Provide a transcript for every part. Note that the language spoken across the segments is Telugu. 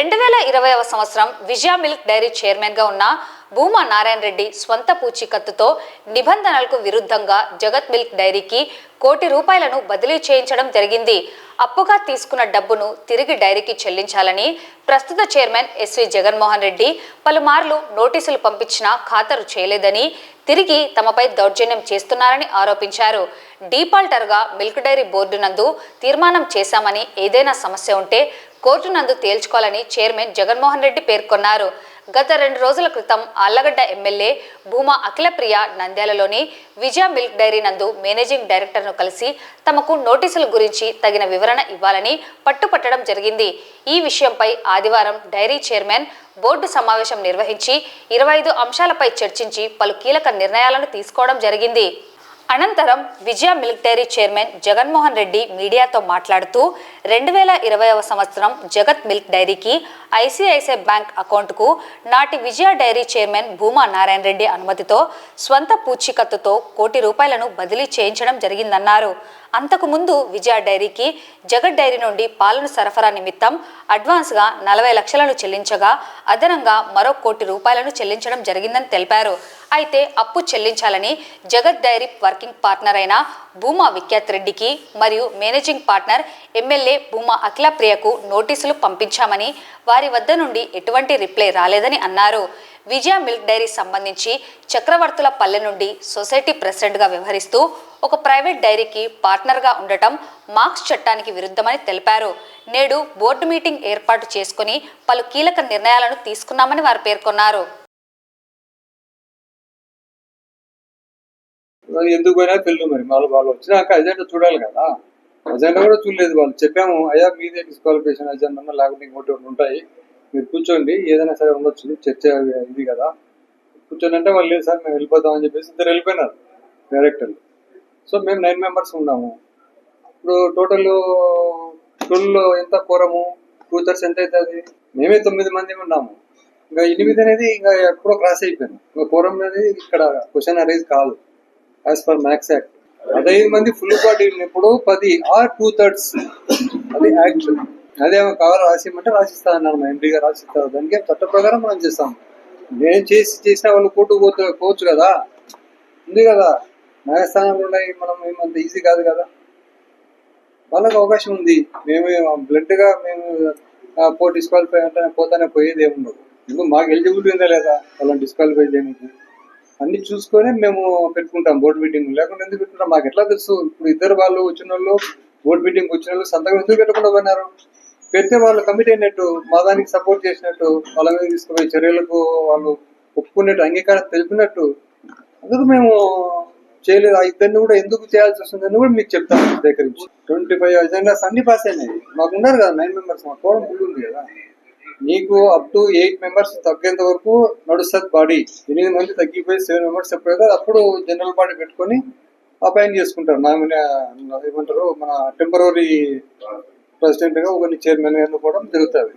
రెండు వేల ఇరవైవ సంవత్సరం విజయ మిల్క్ డైరీ చైర్మన్గా ఉన్న భూమా నారాయణ రెడ్డి స్వంత పూచీకత్తుతో నిబంధనలకు విరుద్ధంగా జగత్ మిల్క్ డైరీకి కోటి రూపాయలను బదిలీ చేయించడం జరిగింది. అప్పుగా తీసుకున్న డబ్బును తిరిగి డైరీకి చెల్లించాలని ప్రస్తుత చైర్మన్ ఎస్వి జగన్మోహన్ రెడ్డి పలుమార్లు నోటీసులు పంపించినా ఖాతరు చేయలేదని తిరిగి తమపై దౌర్జన్యం చేస్తున్నారని ఆరోపించారు. డీఫాల్టర్గా మిల్క్ డైరీ బోర్డు నందు తీర్మానం చేశామని ఏదైనా సమస్య ఉంటే కోర్టు నందు తేల్చుకోవాలని చైర్మన్ జగన్మోహన్ రెడ్డి పేర్కొన్నారు. గత రెండు రోజుల క్రితం ఆళ్ళగడ్డ ఎమ్మెల్యే భూమా అఖిలప్రియ నంద్యాలలోని విజయ మిల్క్ డైరీ నందు మేనేజింగ్ డైరెక్టర్ను కలిసి తమకు నోటీసుల గురించి తగిన వివరణ ఇవ్వాలని పట్టుపట్టడం జరిగింది. ఈ విషయంపై ఆదివారం డైరీ చైర్మన్ బోర్డు సమావేశం నిర్వహించి ఇరవై ఐదు అంశాలపై చర్చించి పలు కీలక నిర్ణయాలను తీసుకోవడం జరిగింది. అనంతరం Vijaya milk dairy chairman Jaganmohan Reddy మీడియాతో మాట్లాడుతూ రెండు వేల ఇరవైవ సంవత్సరం జగత్ మిల్క్ డైరీకి ఐసిఐసిఐ బ్యాంక్ అకౌంట్కు నాటి విజయ డైరీ చైర్మన్ భూమా నారాయణ రెడ్డి అనుమతితో స్వంత పూచీకత్తుతో కోటి రూపాయలను బదిలీ చేయించడం జరిగిందన్నారు. అంతకుముందు విజయ డైరీకి జగత్ డైరీ నుండి పాలను సరఫరా నిమిత్తం అడ్వాన్స్గా నలభై లక్షలను చెల్లించగా అదనంగా మరో కోటి రూపాయలను చెల్లించడం జరిగిందని తెలిపారు. అయితే అప్పు చెల్లించాలని జగత్ డైరీ వర్క్ వర్కింగ్ పార్ట్నర్ అయిన భూమా విఖ్యాత్ రెడ్డికి మరియు managing partner MLA Bhuma Akhila ప్రియకు నోటీసులు పంపించామని వారి వద్ద నుండి ఎటువంటి రిప్లై రాలేదని అన్నారు. విజయ మిల్క్ డైరీ సంబంధించి చక్రవర్తుల పల్లె నుండి సొసైటీ ప్రెసిడెంట్గా వ్యవహరిస్తూ ఒక ప్రైవేట్ డైరీకి పార్ట్నర్గా ఉండటం మార్క్స్ చట్టానికి విరుద్ధమని తెలిపారు. నేడు బోర్డు మీటింగ్ ఏర్పాటు చేసుకుని పలు కీలక నిర్ణయాలను తీసుకున్నామని వారు పేర్కొన్నారు. ఎందుకు పోయినా తెలియదు మరి. మళ్ళీ వాళ్ళు వచ్చినాక అజెండా చూడాలి కదా. అజెండా కూడా చూడలేదు వాళ్ళు. చెప్పాము అయ్యా మీదే డిస్క్వాలిఫికేషన్ అజెండా లేకపోతే ఇంకోటి ఒకటి ఉంటాయి. మీరు కూర్చోండి ఏదైనా సరే ఉండొచ్చు. చర్చ ఇది కదా. కూర్చోండి అంటే వాళ్ళు లేదు సార్ మేము వెళ్ళిపోతాం అని చెప్పేసి ఇద్దరు వెళ్ళిపోయినారు డైరెక్టర్లు సో మేము నైన్ మెంబర్స్ ఉన్నాము. ఇప్పుడు టోటల్ ట్వెల్వ్ ఎంత కోరము టూ థర్స్ ఎంత అవుతుంది? మేమే తొమ్మిది మంది ఉన్నాము. ఇంకా ఎనిమిది అనేది ఇంకా ఎప్పుడో క్రాస్ అయిపోయింది. ఇంకా కోరం అనేది ఇక్కడ క్వశ్చన్ అరేజ్ కాదు. యాజ్ పర్ మ్యాక్స్ యాక్ట్ పదహైదు మంది ఫుల్ బాడీ ఉన్నప్పుడు పది ఆర్ టూ థర్డ్స్ అది యాక్ట్ అదేమో కావాలో రాసిమంటే రాసిస్తా అన్నారు మా ఎంపీ గారు రాసిస్తారు. దానికి చట్ట ప్రకారం మనం చేస్తాం. నేను చేసి చేసిన వాళ్ళు కోర్టు పోతే పోవచ్చు కదా? ఉంది కదా? న్యాయస్థానంలో ఉన్నాయి మనం ఏమంత ఈజీ కాదు కదా? వాళ్ళకి అవకాశం ఉంది. మేము బ్లడ్గా మేము ఆ, పో డిస్క్వాలిఫై అంటే పోతానే పోయేది ఏముండదు. ఎందుకు మాకు ఎలిజిబిలిటీ ఉందా లేదా? వాళ్ళని డిస్క్వాలిఫై చేయడానికి అన్ని చూసుకొని మేము పెట్టుకుంటాం బోర్డు మీటింగ్ లేకుండా ఎందుకు పెట్టుకుంటాం? మాకు ఎట్లా తెలుసు? ఇప్పుడు ఇద్దరు వాళ్ళు వచ్చిన వాళ్ళు బోర్డు మీటింగ్ వచ్చిన వాళ్ళు సంతకం ఎందుకు పెట్టకుండా పోయినారు? పెడితే వాళ్ళు కమిట్ అయినట్టు మా దానికి సపోర్ట్ చేసినట్టు వాళ్ళ మీద తీసుకుపోయే చర్యలకు వాళ్ళు ఒప్పుకున్నట్టు అంగీకారం తెలిపినట్టు అందుకు మేము చేయలేదు. ఆ ఇద్దరిని కూడా ఎందుకు చేయాల్సి వస్తుందని కూడా మీకు చెప్తాను సేకరించి ట్వంటీ ఫైవ్ అజెండాస్ అన్ని పాస్ అయినాయి. మాకు ఉన్నారు కదా నైన్ మెంబర్స్ మా కోరం ఫుల్ ఉంది కదా. నీకు అప్ టు ఎయిట్ మెంబర్స్ తగ్గేంత వరకు నడుస్తుంది బాడీ ఎనిమిది మంది తగ్గిపోయి సెవెన్ మెంబర్స్ ఎప్పుడైతే అప్పుడు జనరల్ బాడీ పెట్టుకొని అపాయింట్ చేసుకుంటారు. నామినే ఏమంటారు? మన టెంపరీ ప్రెసిడెంట్గా ఒకరిని చైర్మన్గా ఎన్నుకోవడం జరుగుతుంది.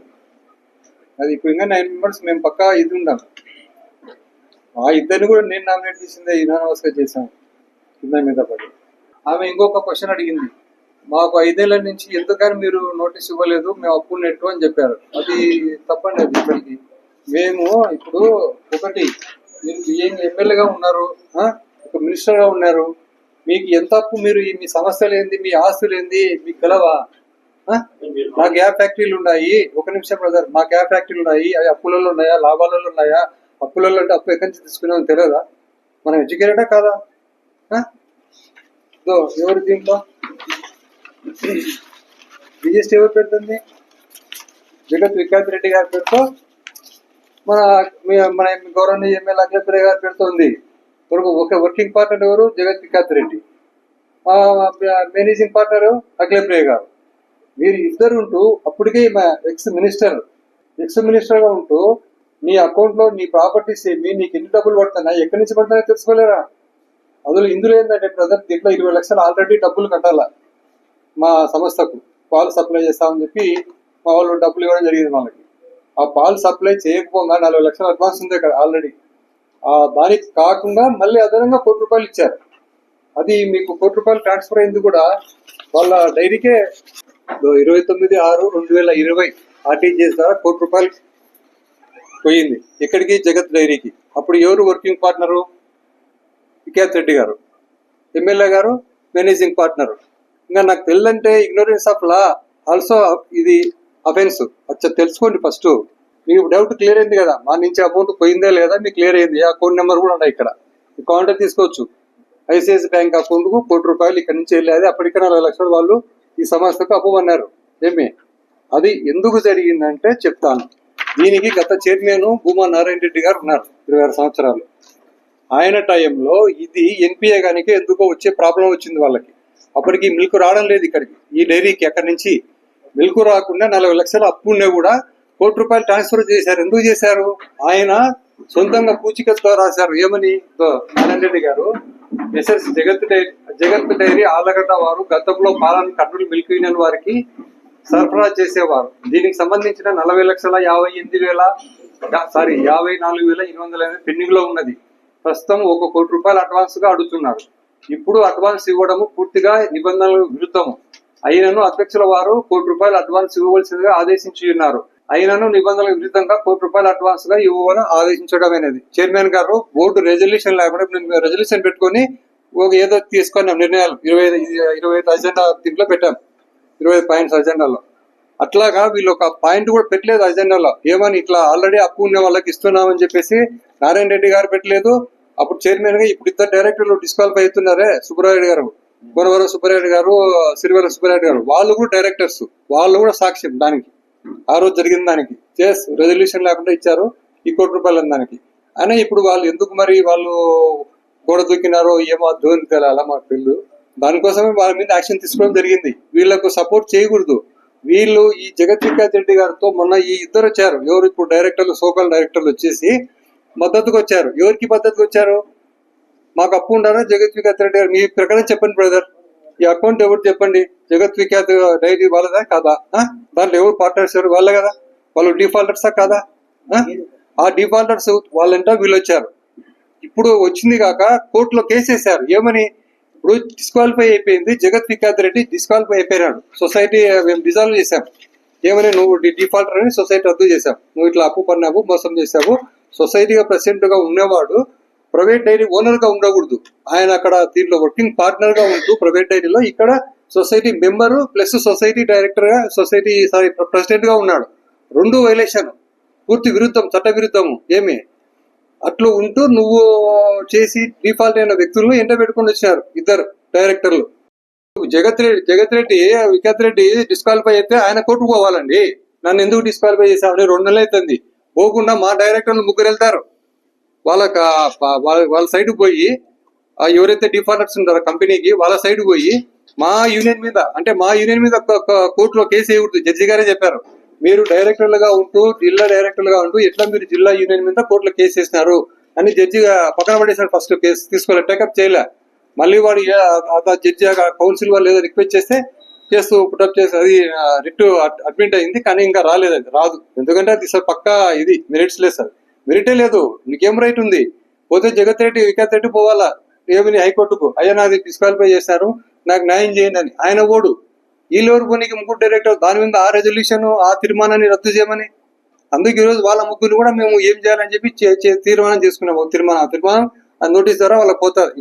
అది ఇప్పుడు ఇంకా నైన్ మెంబర్స్ మేము పక్కా ఇది ఉన్నాం ఆ ఇద్దరిని కూడా నేను నామినేట్ చేసిందే ఈ గా చేశాను. కింద మీద పడి. ఆమె ఇంకొక క్వశ్చన్ అడిగింది. మాకు ఐదేళ్ళ నుంచి ఎందుకని మీరు నోటీస్ ఇవ్వలేదు మేము అప్పు నెట్టు అని చెప్పారు. అది తప్పండి అది ఇప్పటికి. మేము ఇప్పుడు ఒకటి మీరు ఏం ఎమ్మెల్యేగా ఉన్నారు ఒక మినిస్టర్గా ఉన్నారు. మీకు ఎంత అప్పు మీరు మీ సమస్యలు ఏంది మీ ఆస్తులు ఏంది మీకు గెలవా మా గ్యాప్ ఫ్యాక్టరీలు ఉన్నాయి. ఒక నిమిషం బ్రదర్ మా గ్యాప్ ఫ్యాక్టరీలు ఉన్నాయి. అవి అప్పులలో ఉన్నాయా లాభాలలో ఉన్నాయా? అప్పులలో అంటే అప్పు ఎక్కడి నుంచి తీసుకున్నామో తెలియదా మనం ఎడ్యుకేటెడా కాదా? ఇదో ఎవరు దీంట్లో? రిజిస్టర్ ఎవరు పెడుతుంది? జగత్ వికాస్ రెడ్డి గారి పేరుతో మన మీ- మన గౌరవనీయ ఎమ్మెల్యే అఖిలప్రియ గారి పేరుతో ఉంది. ఒక వర్కింగ్ పార్ట్నర్ ఎవరు? జగత్ వికాంత్ రెడ్డి. మేనేజింగ్ పార్ట్నర్ అఖిలప్రియ గారు. మీరు ఇద్దరు ఉంటూ అప్పటికే మా ఎక్స్ మినిస్టర్ ఎక్స్ మినిస్టర్గా ఉంటూ నీ అకౌంట్లో నీ ప్రాపర్టీస్ ఏమి నీకు ఎన్ని డబ్బులు పడుతున్నాయి ఎక్కడి నుంచి పడుతున్నాయో తెలుసుకోలేరా? అందులో ఇందులో ఏంటంటే ప్రజెంట్ దీంట్లో ఇరవై లక్షలు ఆల్రెడీ డబ్బులు కట్టాలా? మా సంస్థకు పాలు సప్లై చేస్తామని చెప్పి మా వాళ్ళు డబ్బులు ఇవ్వడం జరిగింది వాళ్ళకి ఆ పాలు సప్లై చేయకపోగా నలభై లక్షల అడ్వాన్స్ ఉంది అక్కడ ఆల్రెడీ. ఆ దానికి కాకుండా మళ్ళీ అదనంగా కోటి రూపాయలు ఇచ్చారు. అది మీకు కోటి రూపాయలు ట్రాన్స్ఫర్ అయింది కూడా వాళ్ళ డైరీకే ఇరవై తొమ్మిది ఆరు రెండు వేల ఇరవై ఆర్టీజీఎస్ ద్వారా కోటి రూపాయలు పోయింది ఎక్కడికి జగత్ డైరీకి. అప్పుడు ఎవరు వర్కింగ్ పార్ట్నరు? విఖ్యాత్ రెడ్డి గారు. ఎమ్మెల్యే గారు మేనేజింగ్ పార్ట్నర్. ఇంకా నాకు తెలియంటే ఇగ్నోరెన్స్ ఆఫ్ లా ఆల్సో ఇది అఫెన్స్ అచ్చా తెలుసుకోండి ఫస్ట్ మీకు డౌట్ క్లియర్ అయింది కదా? మా నుంచి అకౌంట్ పోయిందే లేదా? మీకు క్లియర్ అయింది. ఆ అకౌంట్ నెంబర్ కూడా ఉన్నాయి ఇక్కడ. ఈ కౌంటర్ తీసుకోవచ్చు. ఐసిఐసి బ్యాంక్ అకౌంట్కు కోటి రూపాయలు ఇక్కడ నుంచి వెళ్ళేది. అప్పటికే నలభై లక్షల వాళ్ళు ఈ సంస్థకు అప్పమన్నారు. ఏమి? అది ఎందుకు జరిగిందంటే చెప్తాను. దీనికి గత చైర్మన్ భూమా నారాయణ రెడ్డి గారు ఉన్నారు ఇరవై ఆరు సంవత్సరాలు. ఆయన టైంలో ఇది ఎన్పిఏ గానికి ఎందుకో వచ్చే ప్రాబ్లం వచ్చింది వాళ్ళకి. అప్పటికి మిల్క్ రావడం లేదు ఇక్కడికి. ఈ డైరీకి అక్కడి నుంచి మిల్క్ రాకుండా నలభై లక్షల అప్పు ఉన్నా కూడా కోటి రూపాయలు ట్రాన్స్ఫర్ చేశారు. ఎందుకు చేశారు? ఆయన సొంతంగా పూచికతో రాశారు. ఏమని? నారాయణ రెడ్డి గారు ఎస్ఎస్ జగత్ డైరీ జగత్ డైరీ ఆలగడ్డ వారు గతంలో పాలన కర్నూలు మిల్క్ యూనియన్ వారికి సరఫరా చేసేవారు. దీనికి సంబంధించిన నలభై లక్షల యాభై ఎనిమిది వేల సారీ యాభై నాలుగు వేల ఎనిమిది వందల పెండింగ్లో ఉన్నది. ప్రస్తుతం ఒక కోటి రూపాయలు అడ్వాన్స్గా అడుగుతున్నారు. ఇప్పుడు అడ్వాన్స్ ఇవ్వడము పూర్తిగా నిబంధనలకు విరుద్ధము. అయినను అధ్యక్షుల వారు కోటి రూపాయలు అడ్వాన్స్ ఇవ్వవలసిందిగా ఆదేశించి ఉన్నారు. అయినను నిబంధనలకు విరుద్ధంగా కోటి రూపాయలు అడ్వాన్స్గా ఇవ్వమని ఆదేశించడం అనేది. చైర్మన్ గారు బోర్డు రెజల్యూషన్ లేకుండా నేను రెజల్యూషన్ పెట్టుకొని ఏదో తీసుకున్నాం నిర్ణయాలు. ఇరవై ఇరవై ఐదు అజెండా దీంట్లో పెట్టాం. ఇరవై ఐదు పాయింట్స్ అజెండాలో అట్లాగా వీళ్ళు ఒక పాయింట్ కూడా పెట్టలేదు అజెండాలో ఏమని ఇట్లా ఆల్రెడీ అప్పు ఉన్న వాళ్ళకి ఇస్తున్నామని చెప్పేసి నారాయణ రెడ్డి గారు పెట్టలేదు. అప్పుడు చైర్మన్గా ఇప్పుడు ఇద్దరు డైరెక్టర్లు డిస్క్వాలిఫై అవుతున్నారే సుబ్బరాయుడు గారు. గురవరం సుబ్బరాయుడు గారు సిరివెల సుబ్బరాయుడు గారు. వాళ్ళు కూడా డైరెక్టర్స్ వాళ్ళు కూడా సాక్ష్యం దానికి. ఆ రోజు జరిగిన దానికి. చేస్ రెజల్యూషన్ లేకుండా ఇచ్చారు. ఈ కోటి రూపాయలు దానికి. అయినా ఇప్పుడు వాళ్ళు ఎందుకు మరి వాళ్ళు గోడ దూకినారో ఏమో ధోని తేలాలా మాకు తెలియదు దానికోసమే వాళ్ళ మీద యాక్షన్ తీసుకోవడం జరిగింది. వీళ్ళకు సపోర్ట్ చేయకూడదు. వీళ్ళు ఈ జగత్ రెడ్డి గారితో మొన్న ఈ ఇద్దరు వచ్చారు. ఎవరు ఇప్పుడు డైరెక్టర్లు సోకల్ డైరెక్టర్లు వచ్చేసి మద్దతుకు వచ్చారు ఎవరికి మద్దతుకు వచ్చారు మాకు అప్పు ఉండాలా? జగత్ వికాస్ రెడ్డి గారు మీ ప్రకారం చెప్పండి బ్రదర్. ఈ అకౌంట్ ఎవరు చెప్పండి? జగత్ విఖ్యాత్ డైరీ వాళ్ళదా కాదా? దాంట్లో ఎవరు పార్ట్నర్స్ ఎవరు? వాళ్ళే కదా? వాళ్ళు డిఫాల్టర్సా కాదా? ఆ? డిఫాల్టర్స్ వాళ్ళంట వీళ్ళు వచ్చారు ఇప్పుడు వచ్చింది కాక కోర్టులో కేసు వేశారు ఏమని? ఇప్పుడు డిస్క్వాలిఫై అయిపోయింది. జగత్ విఖ్యాత్ రెడ్డి డిస్క్వాలిఫై అయిపోయినాడు. సొసైటీ మేము డిజాల్వ్ చేశాం. ఏమని? నువ్వు డిఫాల్టర్ అని సొసైటీ రద్దు చేశావు నువ్వు ఇట్లా అప్పు పన్నావు మోసం చేశావు. సొసైటీగా ప్రెసిడెంట్గా ఉండేవాడు ప్రైవేట్ డైరీ ఓనర్గా ఉండకూడదు. ఆయన అక్కడ దీంట్లో వర్కింగ్ పార్ట్నర్గా ఉంటూ ప్రైవేట్ డైరీలో ఇక్కడ సొసైటీ మెంబరు ప్లస్ సొసైటీ డైరెక్టర్గా సొసైటీ సారీ ప్రెసిడెంట్గా ఉన్నాడు. రెండు వైలేషన్ పూర్తి విరుద్ధం చట్ట విరుద్ధము ఏమి? అట్లు ఉంటూ నువ్వు చేసి డిఫాల్ట్ అయిన వ్యక్తులను ఎంట పెట్టుకుని వచ్చినారు ఇద్దరు డైరెక్టర్లు. జగత్ రెడ్డి జగత్ రెడ్డి వికాత్ రెడ్డి డిస్క్వాలిఫై అయితే ఆయన కోర్టుకు పోవాలండి. నన్ను ఎందుకు డిస్క్వాలిఫై చేశావు? రెండు నెలలు అవుతుంది. పోకుండా మా డైరెక్టర్లు ముగ్గురు వెళ్తారు. వాళ్ళకి వాళ్ళ వాళ్ళ సైడ్ పోయి ఎవరైతే డిఫాల్టర్స్ ఉంటారో కంపెనీకి వాళ్ళ సైడ్ పోయి మా యూనియన్ మీద అంటే మా యూనియన్ మీద కోర్టులో కేసు వేయకూడదు. జడ్జి గారే చెప్పారు. మీరు డైరెక్టర్లుగా ఉంటూ జిల్లా డైరెక్టర్లుగా ఉంటూ ఎట్లా మీరు జిల్లా యూనియన్ మీద కోర్టులో కేసు వేసినారు అని జడ్జి పక్కన పడేసారు ఫస్ట్ కేసు. తీసుకోలే టేకప్ చేయలే. మళ్ళీ వాడు జడ్జి కౌన్సిల్ వాళ్ళు ఏదో రిక్వెస్ట్ చేస్తే చేస్తూ పుటప్ చేసి అది రిట్ అడ్మిట్ అయింది కానీ ఇంకా రాలేదు అది రాదు. ఎందుకంటే అది సార్ పక్కా ఇది మెరిట్స్ లేదు సార్. మెరిటే లేదు నీకేం రైట్ ఉంది? పోతే జగత్ రెడ్డి వికాత్ రెడ్డి పోవాలా? ఏమని హైకోర్టుకు? అయ్యా నాది డిస్క్వాలిఫై చేశారు నాకు న్యాయం చేయండి అని. ఆయన ఓడు. వీళ్ళెవరు పోనీకి ముగ్గురు డైరెక్టర్ దాని మీద ఆ రెజల్యూషన్ ఆ తీర్మానాన్ని రద్దు చేయమని. అందుకే ఈరోజు వాళ్ళ ముగ్గురు కూడా మేము ఏం చేయాలని చెప్పి తీర్మానం చేసుకున్నాము. తీర్మానం ఆ తీర్మానం ఆ నోటీస్ ద్వారా వాళ్ళకి పోతారు.